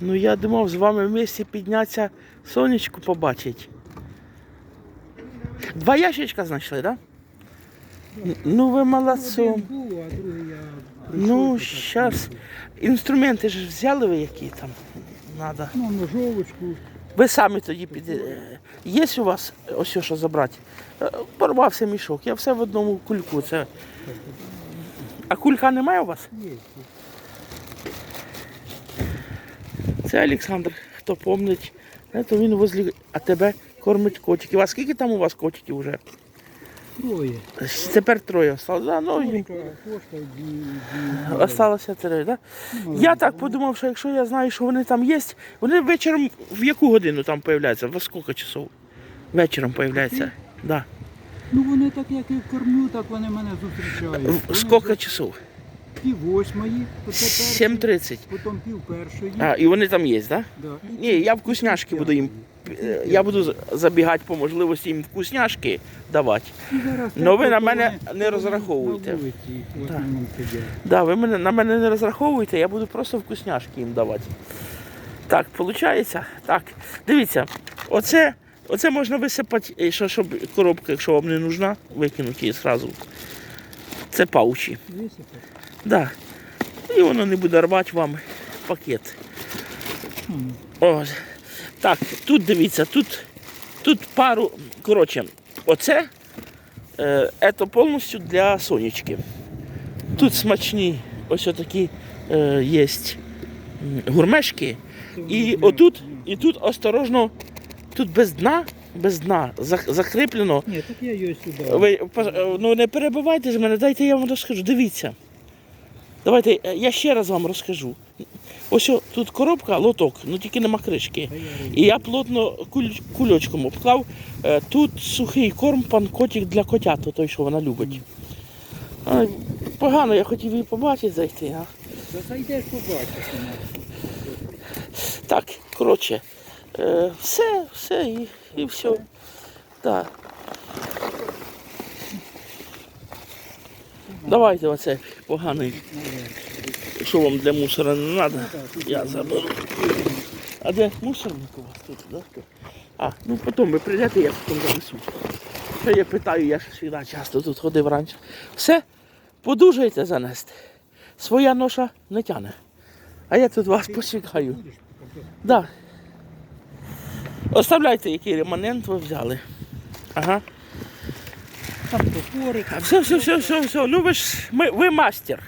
Ну я думав з вами вместе піднятися, сонечку побачити. Два ящичка знайшли, так? Да? Ну ви прийшов, Ну, зараз. Інструменти ж взяли ви які там надо. Ну, ножовочку. Ви самі тоді піде. Є у вас ось що забрати? Е, Порвався мішок. Я все в одному кульку. Це... А кулька немає у вас? Є. Це Олександр, хто помнить. То він возле а тебе кормить котиків. А скільки там у вас котиків вже? Троє. Тепер троє осталось. Да, ну. Осталося три, да? Ну, Я так подумав, що якщо я знаю, що вони там є, вони вечором в яку годину там появляються? Во скільки часов? Вечором появляються. Да. Ну вони так як і кормлю, так вони мене зустрічають. Скільки часов? Пів восьмої, то це перший, 7.30. потім пів першої. А, і вони там є, так? Да. І Ні, я вкусняшки буду їм. е, Я буду забігати по можливості їм вкусняшки давати. І зараз так, ви на мене вони- не розраховуйте. На вулиці в основному сидять. Да, ви мене, на мене не розраховуєте, я буду просто вкусняшки їм давати. Так, виходить? Так, дивіться, оце, оце можна висипати, е, що, щоб коробка, якщо вам не нужна, викинути її зразу. Це паучі. Да. І воно не буде рвати вам пакет. Ось. Так, тут дивіться, тут, тут пару. Коротше, оце е, це повністю для сонечки. Тут смачні ось такі е, є гурмешки. І отут, і тут осторожно, тут без дна, без дна зак- закріплено. Ні, так я її сюди. Ви ну, не перебивайте ж мене, дайте я вам розкажу. Дивіться. Давайте е, я ще раз вам розкажу. Ось о, тут коробка, лоток, ну тільки нема кришки. І я плотно куль- кульочком обклав. Е, Тут сухий корм панкотик для котят, той, що вона любить. Ай, Погано, я хотів її побачити зайти. А? Зайдеш побачиш. Так, коротше, е, все, все і, і все. Так. Давайте оце поганий. Що вам для мусора не треба, я заберу. А де мусорник у вас тут, да? А, ну потім ви прийдете, я потім занесу. Що я питаю, я ж завжди часто тут ходив раніше. Все, подужайте занести. Своя ноша не тяне. А я тут вас почекаю. Будеш? Да. Оставляйте, який реманент ви взяли. Ага. Там топорик. Все, все, все, все, все. Ну ви ж ми, ви мастер.